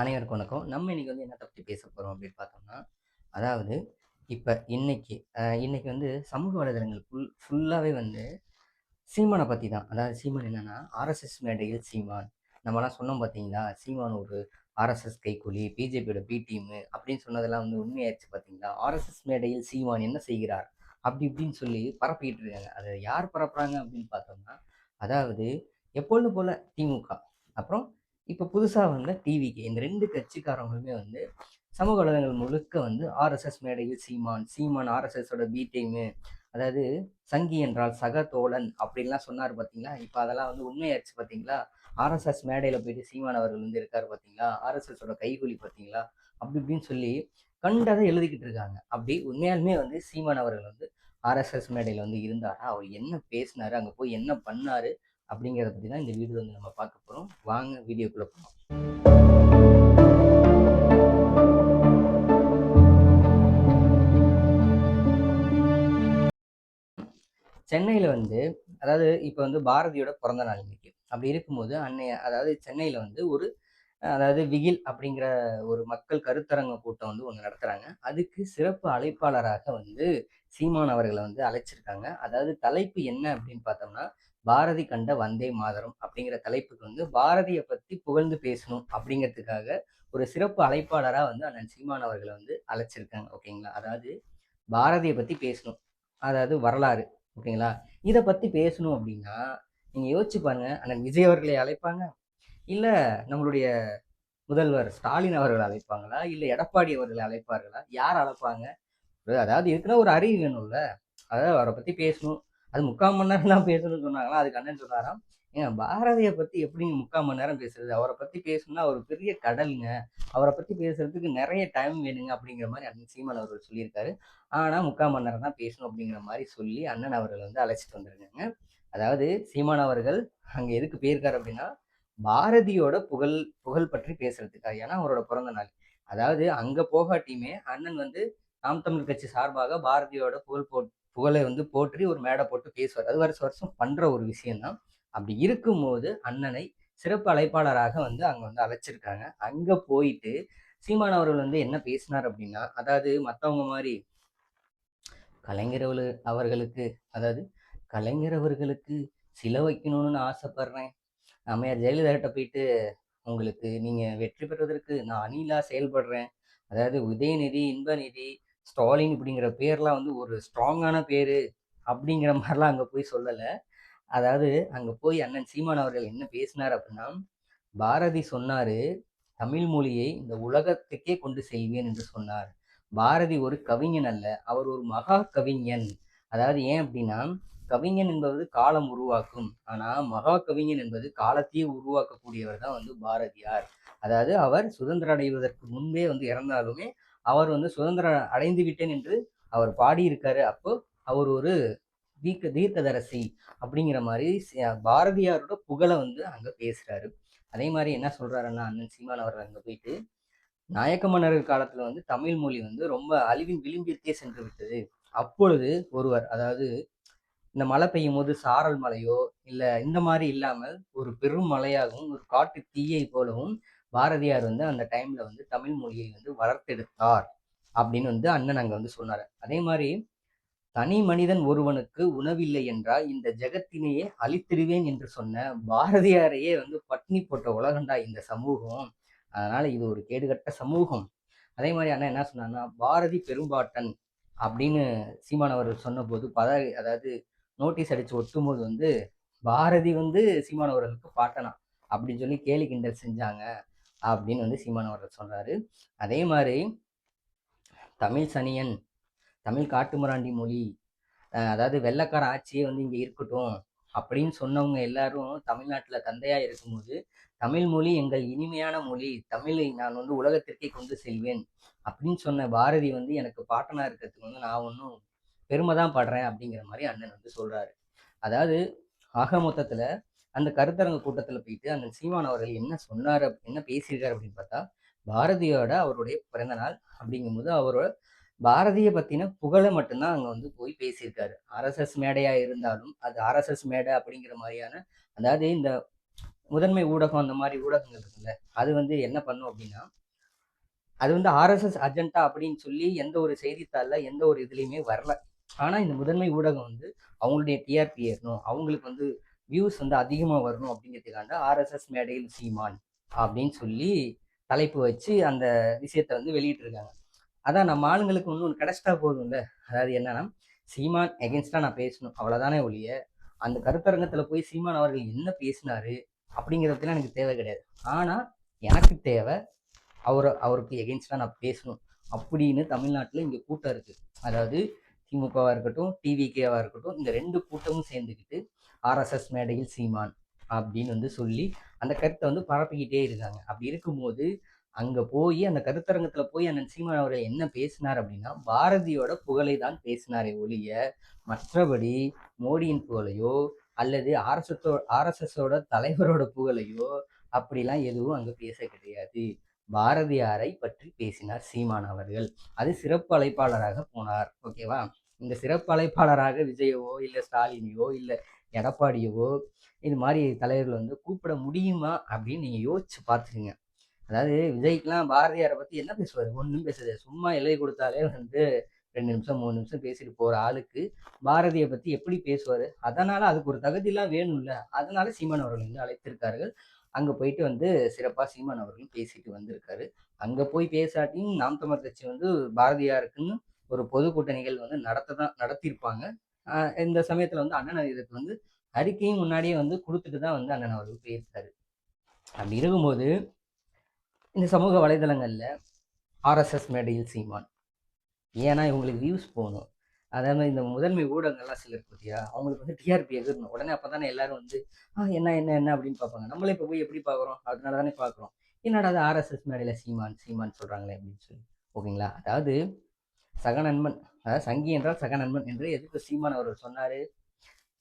அனைவருக்கும் வணக்கம். நம்ம இன்னைக்கு வந்து என்னத்தை பற்றி பேச போகிறோம் அப்படின்னு பார்த்தோம்னா அதாவது இப்போ இன்னைக்கு இன்னைக்கு வந்து சமூக வலைதளங்கள் ஃபுல் ஃபுல்லாகவே வந்து சீமானை பற்றி தான். அதாவது சீமான் என்னன்னா ஆர்எஸ்எஸ் மேடையில் சீமான். நம்மலாம் சொன்னோம் பார்த்தீங்களா சீமான் ஒரு ஆர்எஸ்எஸ் கைக்கூலி பிஜேபியோட பி டீமு அப்படின்னு சொன்னதெல்லாம் வந்து உண்மையாயிருச்சு பார்த்தீங்களா? ஆர்எஸ்எஸ் மேடையில் சீமான் என்ன செய்கிறார்? அப்படி இப்படின்னு சொல்லி பரப்பிக்கிட்டு இருக்காங்க. அதை யார் பரப்புறாங்க அப்படின்னு பார்த்தோம்னா அதாவது எப்பொழுது போல் திமுக அப்புறம் இப்போ புதுசாக வந்த டிவிக்கு இந்த ரெண்டு கட்சிக்காரங்களுமே வந்து சமூக வலைதளங்கள் முழுக்க வந்து ஆர்எஸ்எஸ் மேடையில் சீமான் சீமான் ஆர்எஸ்எஸோட பி டீமு அதாவது சங்கி என்றால் சக தோழன் அப்படின்லாம் சொன்னார் பார்த்தீங்களா இப்போ அதெல்லாம் வந்து உண்மையாச்சு பார்த்தீங்களா ஆர்எஸ்எஸ் மேடையில் போயிட்டு சீமான் அவர்கள் வந்து இருக்கார் பார்த்தீங்களா ஆர்எஸ்எஸோட கைகூலி பார்த்தீங்களா அப்படி இப்படின்னு சொல்லி கண்டதை எழுதிக்கிட்டு இருக்காங்க. அப்படி உண்மையாலுமே வந்து சீமான் அவர்கள் வந்து ஆர்எஸ்எஸ் மேடையில் வந்து இருந்தாரா? அவர் என்ன பேசினாரு? அங்கே போய் என்ன பண்ணாரு? அப்படிங்கிறத பற்றி தான் இந்த வீடியோ வந்து நம்ம பார்க்க போகிறோம் வாங்க வீடியோக்குள்ளே போகலாம் சென்னையில் வந்து அதாவது இப்போ வந்து பாரதியோட பிறந்த நாள் இன்னைக்கு. அப்படி இருக்கும்போது அன்னைய அதாவது சென்னையில் வந்து ஒரு அதாவது விகில் அப்படிங்கிற ஒரு மக்கள் கருத்தரங்க கூட்டம் வந்து ஒன்று நடத்துகிறாங்க அதுக்கு சிறப்பு அழைப்பாளராக வந்து சீமான் அவர்களை வந்து அழைச்சிருக்காங்க. அதாவது தலைப்பு என்ன அப்படின்னு பார்த்தோம்னா பாரதி கண்ட வந்தே மாதரம் அப்படிங்கிற தலைப்புக்கு வந்து பாரதியை பற்றி புகழ்ந்து பேசணும் அப்படிங்கிறதுக்காக ஒரு சிறப்பு அழைப்பாளராக வந்து அண்ணன் சீமான் அவர்களை வந்து அழைச்சிருக்காங்க ஓகேங்களா? அதாவது பாரதியை பற்றி பேசணும். அதாவது வரலாறு ஓகேங்களா? இதை பற்றி பேசணும் அப்படின்னா நீங்கள் யோசிச்சு பாருங்க அண்ணன் விஜய் அவர்களை அழைப்பாங்க இல்லை நம்மளுடைய முதல்வர் ஸ்டாலின் அவர்கள் அழைப்பாங்களா இல்லை எடப்பாடி அவர்களை அழைப்பார்களா? யார் அழைப்பாங்க? அதாவது இருக்குன்னா ஒரு அறிவு வேணும்ல. அதாவது அவரை பற்றி பேசணும். அது முக்கால் மணி நேரம் தான் பேசணும்னு சொன்னாங்களா அதுக்கு அண்ணன் சொன்னாராம் ஏங்க பாரதியை பற்றி எப்படிங்க முக்கால் மணி நேரம் பேசுறது? அவரை பற்றி பேசணும்னா அவர் பெரிய கடலுங்க. அவரை பற்றி பேசுறதுக்கு நிறைய டைம் வேணுங்க அப்படிங்கிற மாதிரி அண்ணன் சீமான் அவர்கள் சொல்லியிருக்காரு. ஆனால் முக்கால் மணி நேரம் தான் பேசணும் அப்படிங்கிற மாதிரி சொல்லி அண்ணன் அவர்கள் வந்து அழைச்சிட்டு வந்திருக்காங்க. அதாவது சீமான் அவர்கள் அங்கே எதுக்கு போயிருக்காரு அப்படின்னா பாரதியோட புகழ் புகழ் பற்றி பேசுறதுக்காக ஏன்னா அவரோட பிறந்த நாள். அதாவது அங்கே போகாட்டியுமே அண்ணன் வந்து நாம் தமிழ் கட்சி சார்பாக பாரதியோட புகழ் போ புகழை வந்து போற்றி ஒரு மேடை போட்டு பேசுவார். அது வருஷம் வருஷம் பண்ணுற ஒரு விஷயம்தான். அப்படி இருக்கும்போது அண்ணனை சிறப்பு அழைப்பாளராக வந்து அங்கே வந்து அழைச்சிருக்காங்க. அங்கே போயிட்டு சீமான் அவர்கள் வந்து என்ன பேசினார் அப்படின்னா அதாவது மற்றவங்க மாதிரி கலைஞர் அவர்களுக்கு அதாவது கலைஞர் அவர்களுக்கு சிலை வைக்கணும்னு ஆசைப்படுறேன். அம்மையார் ஜெயலலிதாட்ட போயிட்டு உங்களுக்கு நீங்கள் வெற்றி பெறுவதற்கு நான் அணிலா செயல்படுறேன். அதாவது உதயநிதி இன்பநிதி ஸ்டாலின் இப்படிங்கிற பேர்லாம் வந்து ஒரு ஸ்ட்ராங்கான பேர் அப்படிங்கிற மாதிரிலாம் அங்கே போய் சொல்லலை. அதாவது அங்கே போய் அண்ணன் சீமான் அவர்கள் என்ன பேசினார் அப்படின்னா பாரதி சொன்னார் தமிழ் மொழியை இந்த உலகத்துக்கே கொண்டு செல்வேன் என்று சொன்னார். பாரதி ஒரு கவிஞன் அல்ல அவர் ஒரு மகா கவிஞன். அதாவது ஏன் அப்படின்னா கவிஞன் என்பது காலம் உருவாக்கும். ஆனால் மகா கவிஞன் என்பது காலத்தையே உருவாக்கக்கூடியவர் தான் வந்து பாரதியார். அதாவது அவர் சுதந்திரம் அடைவதற்கு முன்பே வந்து இறந்தாலுமே அவர் வந்து சுதந்திரம் அடைந்து விட்டேன் என்று அவர் பாடியிருக்காரு. அப்போ அவர் ஒரு தீர்க்க தீர்க்கதரசி அப்படிங்கிற மாதிரி பாரதியாரோட புகழை வந்து அங்கே பேசுகிறாரு அதே மாதிரி என்ன சொல்கிறாருன்னா அண்ணன் சீமான் அவர்கள் அங்கே போயிட்டு நாயக்க மன்னர்கள் காலத்தில் வந்து தமிழ் மொழி வந்து ரொம்ப அழிவின் விளிம்பிற்கே சென்று விட்டது. அப்பொழுது ஒருவர் அதாவது இந்த மழை பெய்யும் போது சாரல் மலையோ இல்லை இந்த மாதிரி இல்லாமல் ஒரு பெரும் மலையாகவும் ஒரு காட்டு தீயை போலவும் பாரதியார் வந்து அந்த டைம்ல வந்து தமிழ் மொழியை வந்து வளர்த்தெடுத்தார் அப்படின்னு வந்து அண்ணன் அங்கே வந்து சொன்னார். அதே மாதிரி தனி மனிதன் ஒருவனுக்கு உணவில்லை என்றால் இந்த ஜெகத்தினையே அழித்திடுவேன் என்று சொன்ன பாரதியாரையே வந்து பட்னி போட்ட உலகண்டா இந்த சமூகம். அதனால இது ஒரு கேடுகட்ட சமூகம். அதே மாதிரி அண்ணா என்ன சொன்னார்னா பாரதி பெரும்பாட்டன் அப்படின்னு சீமானவர் அவர்கள் சொன்னபோது பத அதாவது நோட்டீஸ் அடிச்சு ஒட்டும்போது வந்து பாரதி வந்து சீமானவர்களுக்கு பாட்டனா அப்படின்னு சொல்லி கேலி கிண்டல் செஞ்சாங்க. அப்படின்னு வந்து சீமான் அவர்கள் சொல்கிறாரு அதே மாதிரி தமிழ் சனியன் தமிழ் காட்டுமராண்டி மொழி அதாவது வெள்ளக்கார ஆட்சியே வந்து இங்கே இருக்கட்டும் அப்படின்னு சொன்னவங்க எல்லாரும் தமிழ்நாட்டில் தந்தையாக இருக்கும்போது தமிழ் மொழி எங்கள் இனிமையான மொழி தமிழை நான் வந்து உலகத்திற்கே கொண்டு செல்வேன் அப்படின்னு சொன்ன பாரதி வந்து எனக்கு பாட்டனாக இருக்கிறதுக்கு வந்து நான் ஒன்றும் பெருமை தான் படுறேன் அப்படிங்கிற மாதிரி அண்ணன் வந்து சொல்கிறாரு அதாவது ஆக மொத்தத்தில் அந்த கருத்தரங்க கூட்டத்தில் போயிட்டு அந்த சீமான் அவர்கள் என்ன சொன்னார் என்ன பேசியிருக்காரு அப்படின்னு பார்த்தா பாரதியோட அவருடைய பிறந்தநாள் அப்படிங்கும்போது அவரோட பாரதியை பற்றின புகழை மட்டும்தான் அங்கே வந்து போய் பேசியிருக்காரு. ஆர்எஸ்எஸ் மேடையாக இருந்தாலும் அது ஆர்எஸ்எஸ் மேடை அப்படிங்கிற மாதிரியான அதாவது இந்த முதன்மை ஊடகம் அந்த மாதிரி ஊடகங்கள் இருக்குல்ல அது வந்து என்ன பண்ணும் அப்படின்னா அது வந்து ஆர்எஸ்எஸ் அஜெண்டா அப்படின்னு சொல்லி எந்த ஒரு செய்தித்தாளில் எந்த ஒரு இதுலேயுமே வரல. ஆனால் இந்த முதன்மை ஊடகம் வந்து அவங்களுடைய டிஆர்பி ஏறணும். அவங்களுக்கு வந்து வியூஸ் வந்து அதிகமாக வரணும் அப்படிங்கிறதுக்காண்ட ஆர்எஸ்எஸ் மேடையில் சீமான் அப்படின்னு சொல்லி தலைப்பு வச்சு அந்த விஷயத்த வந்து வெளியிட்டிருக்காங்க. அதான் நம்ம ஆளுங்களுக்கு ஒன்று ஒன்று கிடச்சிட்டா போதும்ல. அதாவது என்னன்னா சீமான் எகென்ஸ்டாக நான் பேசணும் அவ்வளோதானே ஒழிய அந்த கருத்தரங்கத்தில் போய் சீமான் அவர்கள் என்ன பேசினாரு அப்படிங்கிறதுலாம் எனக்கு தேவை கிடையாது. ஆனால் எனக்கு தேவை அவர் அவருக்கு எகென்ஸ்டாக நான் பேசணும் அப்படின்னு தமிழ்நாட்டில் இங்கே கூட்டம் இருக்குது அதாவது திமுகவாக இருக்கட்டும் டிவிகேவாக இருக்கட்டும் இந்த ரெண்டு கூட்டமும் சேர்ந்துக்கிட்டு ஆர்எஸ்எஸ் மேடையில் சீமான் அப்படின்னு வந்து சொல்லி அந்த கருத்தை வந்து பரப்பிக்கிட்டே இருக்காங்க. அப்படி இருக்கும்போது அங்கே போய் அந்த கருத்தரங்கத்தில் போய் அண்ணன் சீமான் அவர்கள் என்ன பேசினார் அப்படின்னா பாரதியோட புகழை தான் பேசினாரே ஒழிய மற்றபடி மோடியின் புகழையோ அல்லது ஆர்எஸ்எஸோ ஆர்எஸ்எஸோட தலைவரோட புகழையோ அப்படிலாம் எதுவும் அங்கே பேச கிடையாது. பாரதியாரை பற்றி பேசினார் சீமான் அவர்கள். அது சிறப்பு அழைப்பாளராக போனார். ஓகேவா? இந்த சிறப்பு அழைப்பாளராக விஜயவோ இல்லை ஸ்டாலினியோ இல்லை எடப்பாடியவோ இது மாதிரி தலைவர்கள் வந்து கூப்பிட முடியுமா அப்படின்னு நீங்கள் யோசிச்சு பார்த்துக்குங்க. அதாவது விஜய்க்கெலாம் பாரதியாரை பற்றி என்ன பேசுவார்? ஒன்றும் பேசுறது சும்மா எழுதி கொடுத்தாலே வந்து ரெண்டு நிமிஷம் மூணு நிமிஷம் பேசிட்டு போகிற ஆளுக்கு பாரதியை பற்றி எப்படி பேசுவார்? அதனால் அதுக்கு ஒரு தகுதியெலாம் வேணும்ல. அதனால சீமான் அவர்கள் வந்து அழைத்திருக்கார்கள். அங்கே போயிட்டு வந்து சிறப்பாக சீமான் அவர்களும் பேசிட்டு வந்திருக்காரு. அங்கே போய் பேசாட்டியும் நாம் தமிழ் கட்சி வந்து பாரதியாருக்குன்னு ஒரு பொதுக்கூட்ட நிகழ்வு வந்து நடத்த தான் நடத்தியிருப்பாங்க. இந்த சமயத்தில் வந்து அண்ணன் இதுக்கு வந்து அறிக்கையும் முன்னாடியே வந்து கொடுத்துட்டு தான் வந்து அண்ணன் அவர்கள் போயிருக்காரு. அப்படி இருக்கும்போது இந்த சமூக வலைதளங்களில் ஆர்எஸ்எஸ் மேடையில் சீமான். ஏன்னா இவங்களுக்கு வியூஸ் போகணும். அதே மாதிரி இந்த முதன்மை ஊடகங்கள்லாம் சிலர் பார்த்தியா அவங்களுக்கு வந்து டிஆர்பி எதிரணும். உடனே அப்போ தானே எல்லாரும் வந்து ஆ என்ன என்ன என்ன? அப்படின்னு பார்ப்பாங்க. நம்மளே இப்போ போய் எப்படி பார்க்குறோம்? அதனால தானே பார்க்குறோம். என்னடா அது ஆர்எஸ்எஸ் மேடையில் சீமான் சீமான் சொல்கிறாங்களே அப்படின்னு சொல்லி. ஓகேங்களா? அதாவது சக நண்பன் அதாவது சங்கி என்றால் சக நண்பன் என்று எதிர்த்து சீமான் அவர்கள் சொன்னார்.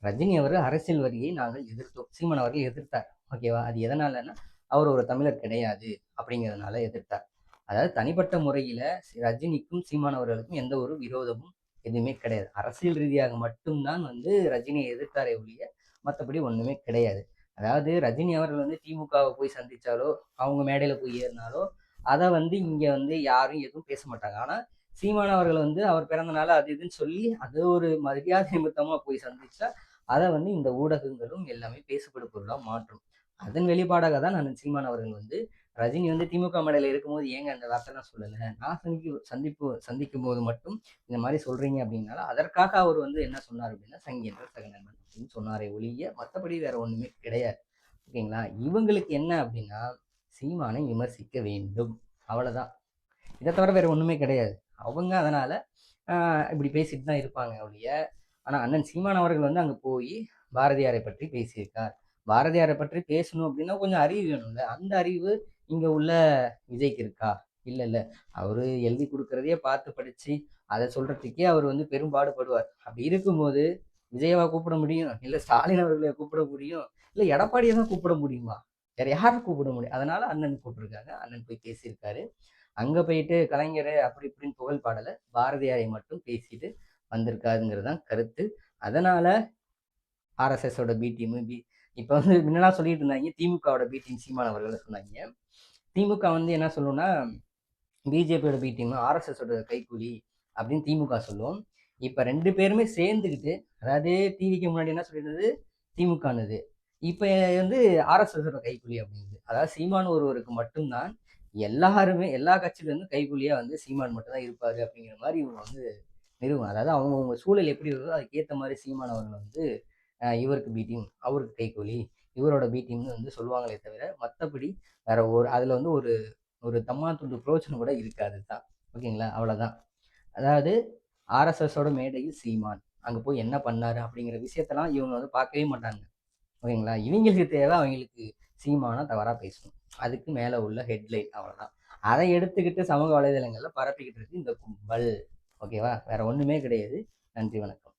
ரஜினி அவர் அரசியல் வரியை நாங்கள் எதிர்த்தோம். சீமான் அவர்கள் எதிர்த்தார். ஓகேவா அது எதனாலன்னா அவர் ஒரு தமிழர் கிடையாது அப்படிங்கிறதுனால எதிர்த்தார். அதாவது தனிப்பட்ட முறையில் ரஜினிக்கும் சீமான் அவர்களுக்கும் எந்த ஒரு விரோதமும் எதுவுமே கிடையாது. அரசியல் ரீதியாக மட்டும்தான் வந்து ரஜினியை எதிர்த்தாரே ஒழிய மற்றபடி ஒன்றுமே கிடையாது. அதாவது ரஜினி அவர்கள் வந்து திமுகவை போய் சந்தித்தாலோ அவங்க மேடையில் போய் ஏறினாலோ அதை வந்து இங்கே வந்து யாரும் எதுவும் பேச மாட்டாங்க. ஆனால் சீமான் அவர்கள் வந்து அவர் பிறந்தனால அது இதுன்னு சொல்லி அது ஒரு மரியாதை நிமித்தமாக போய் சந்திச்சா அதை வந்து இந்த ஊடகங்களும் எல்லாமே பேசப்படும் பொருளாக மாற்றும். அதன் வெளிப்பாடாக தான் நான் சீமான் அவர்கள் வந்து ரஜினி வந்து திமுக மேடையில் இருக்கும்போது ஏங்க அந்த வார்த்தைலாம் சொல்லலை? நான் சந்திக்க சந்திப்பு சந்திக்கும் போது மட்டும் இந்த மாதிரி சொல்றீங்க அப்படின்னால அதற்காக அவர் வந்து என்ன சொன்னார் அப்படின்னா சங்கீன்ற சகநண்பன் அப்படின்னு சொன்னாரே ஒழிய மற்றபடி வேற ஒன்றுமே கிடையாது. ஓகேங்களா? இவங்களுக்கு என்ன அப்படின்னா சீமானை விமர்சிக்க வேண்டும். அவ்வளோதான் இதை தவிர வேற ஒன்றுமே கிடையாது. அவங்க அதனால் இப்படி பேசிட்டு தான் இருப்பாங்க ஒழிய ஆனால் அண்ணன் சீமான் அவர்கள் வந்து அங்கே போய் பாரதியாரை பற்றி பேசியிருக்கார். பாரதியாரை பற்றி பேசணும் அப்படின்னா கொஞ்சம் அறிவு வேணும்ல. அந்த அறிவு இங்கே உள்ள விஜய்க்கு இருக்கா? இல்லை இல்லை. அவர் எழுதி கொடுக்குறதையே பார்த்து படித்து அதை சொல்கிறதுக்கே அவர் வந்து பெரும்பாடுபடுவார் அப்படி இருக்கும்போது விஜயவா கூப்பிட முடியும்? இல்லை ஸ்டாலின் அவர்களை கூப்பிட முடியும்? இல்லை எடப்பாடியை தான் கூப்பிட முடியுமா? வேற யாரும் கூப்பிட முடியும்? அதனால அண்ணன் கூப்பிட்டுருக்காங்க. அண்ணன் போய் பேசியிருக்காரு. அங்கே போயிட்டு கலைஞர் அப்படி இப்படின்னு புகழ் பாடலை. பாரதியாரை மட்டும் பேசிட்டு வந்திருக்காருங்கிறது தான் கருத்து. அதனால ஆர்எஸ்எஸோட பி டீமு பி இப்போ வந்து முன்னெல்லாம் சொல்லிட்டு இருந்தாங்க. திமுகவோட பி டீம் சீமான் அவர்கள் சொன்னாங்க. திமுக வந்து என்ன சொல்லணும்னா பிஜேபியோட பி டீம் ஆர்எஸ்எஸோட கைக்கூலி அப்படின்னு திமுக சொல்லுவோம் இப்போ ரெண்டு பேருமே சேர்ந்துக்கிட்டு அதாவது டிவிக்கு முன்னாடி என்ன சொல்லியிருந்தது? திமுகனது இப்போ வந்து ஆர்எஸ்எஸோட கைக்கூலி அப்படிங்குது அதாவது சீமான் ஒருவருக்கு மட்டும்தான் எல்லாருமே எல்லா கட்சியிலேருந்து கைக்கூலியாக வந்து சீமான் மட்டும்தான் இருப்பார் அப்படிங்கிற மாதிரி இவங்க வந்து நிறுவனம் அதாவது அவங்கவுங்க சூழல் எப்படி இருக்கோ அதுக்கேற்ற மாதிரி சீமான் அவர்கள் வந்து இவருக்கு பி டீம் அவருக்கு கைக்கூலி இவரோட பி டீம்னு வந்து சொல்லுவாங்களே தவிர மற்றபடி வேற ஒரு அதில் வந்து ஒரு ஒரு தம்மா துண்டு புரோச்சனம் கூட இருக்காது தான். ஓகேங்களா? அவ்வளோதான் அதாவது ஆர்எஸ்எஸோட மேடையில் சீமான் அங்கே போய் என்ன பண்ணாரு அப்படிங்கிற விஷயத்தெல்லாம் இவங்க வந்து பார்க்கவே மாட்டாங்க. ஓகேங்களா? இவங்களுக்கு தேவை அவங்களுக்கு சீமானா தவறாக பேசணும். அதுக்கு மேலே உள்ள ஹெட்லைன் அவ்வளோதான் அதை எடுத்துக்கிட்டு சமூக வலைதளங்களில் பரப்பிக்கிட்டு இருக்கு இந்த கும்பல். ஓகேவா வேற ஒன்றுமே கிடையாது. நன்றி வணக்கம்.